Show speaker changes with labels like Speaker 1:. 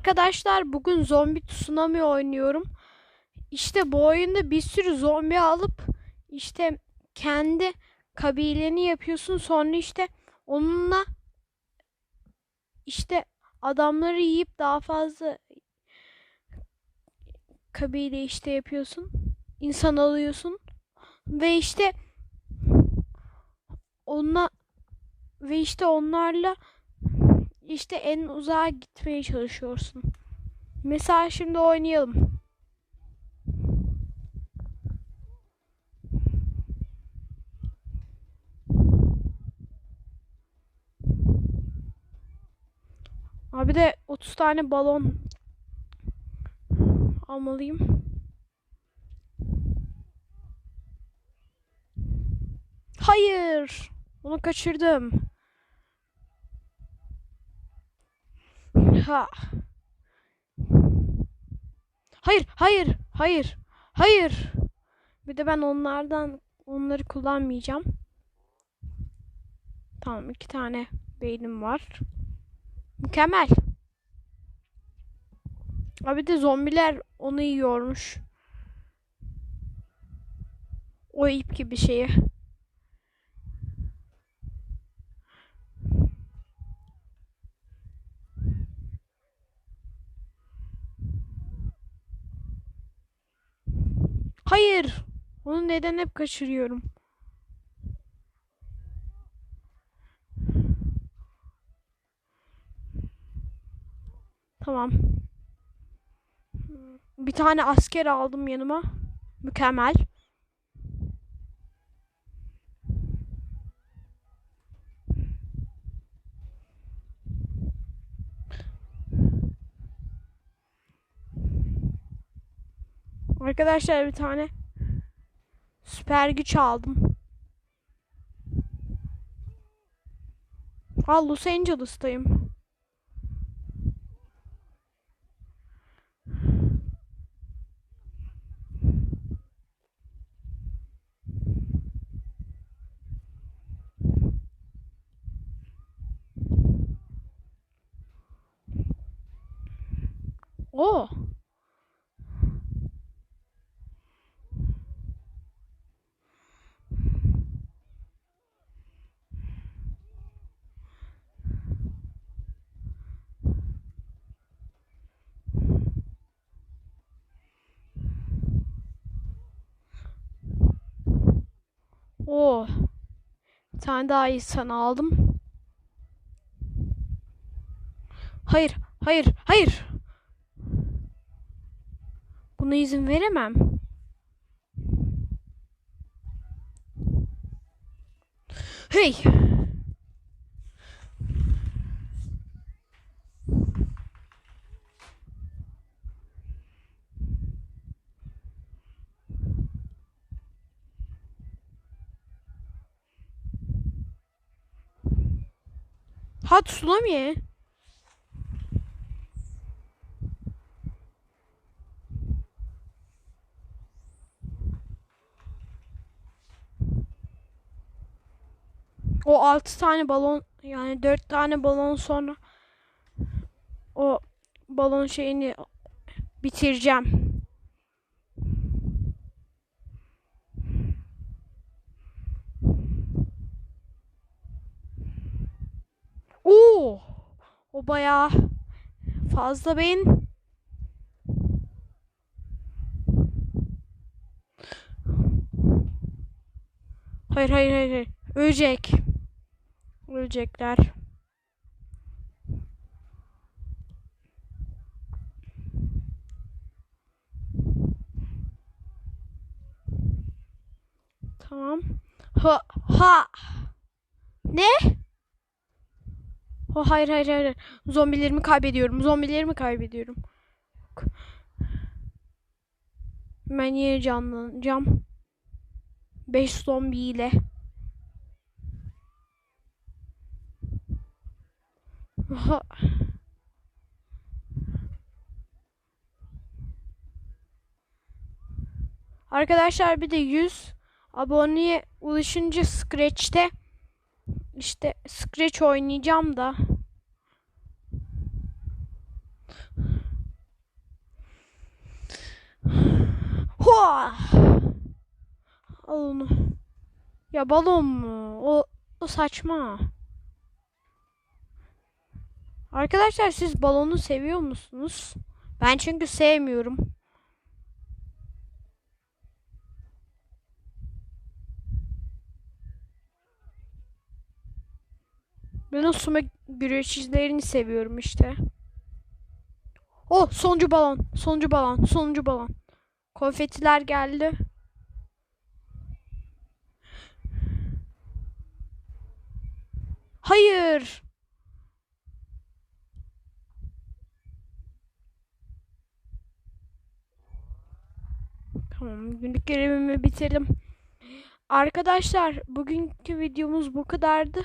Speaker 1: arkadaşlar bugün zombi tsunami oynuyorum. İşte bu oyunda bir sürü zombi alıp işte kendi kabileni yapıyorsun. Sonra işte onunla işte adamları yiyip daha fazla kabile işte yapıyorsun. İnsan alıyorsun. Ve işte onunla ve işte onlarla işte en uzağa gitmeye çalışıyorsun. Mesela şimdi oynayalım. Abi de 30 tane balon almalıyım. Hayır. Onu kaçırdım. Ha. Hayır, hayır, hayır, hayır. Bir de ben onlardan onları kullanmayacağım. Tamam, iki tane beynim var. Mükemmel. Abi de zombiler onu yiyormuş. O ip gibi şeyi. Hayır. Onu neden hep kaçırıyorum? Tamam. Bir tane asker aldım yanıma. Mükemmel. Arkadaşlar bir tane süper güç aldım. Aa Los Angeles'tayım. Oo. Oo. Bir tane daha insan aldım. Hayır, hayır, hayır. Buna izin veremem. Hey. Ha tsunami. O 6 tane balon yani 4 tane balon sonra o balon şeyini bitireceğim. O bayağı fazla beyin. Hayır hayır. hayır. Ölecek. Ölecekler. Tamam. Ha ha. Ne? Oh, hayır hayır hayır. Zombilerimi kaybediyorum. Zombilerimi kaybediyorum. Ben yine canlanacağım. 5 zombi ile. Aha. Arkadaşlar bir de 100 aboneye ulaşınca Scratch'te işte Scratch oynayacağım da. Hoa! Al onu. Ya balon mu? O, o saçma. Arkadaşlar siz balonu seviyor musunuz? Ben çünkü sevmiyorum. Ben o sumo güreşçilerini seviyorum işte. Oh sonuncu balon. Sonuncu balon. Sonuncu balon. Konfetiler geldi. Hayır. Tamam günlük görevimi bitirdim. Arkadaşlar bugünkü videomuz bu kadardı.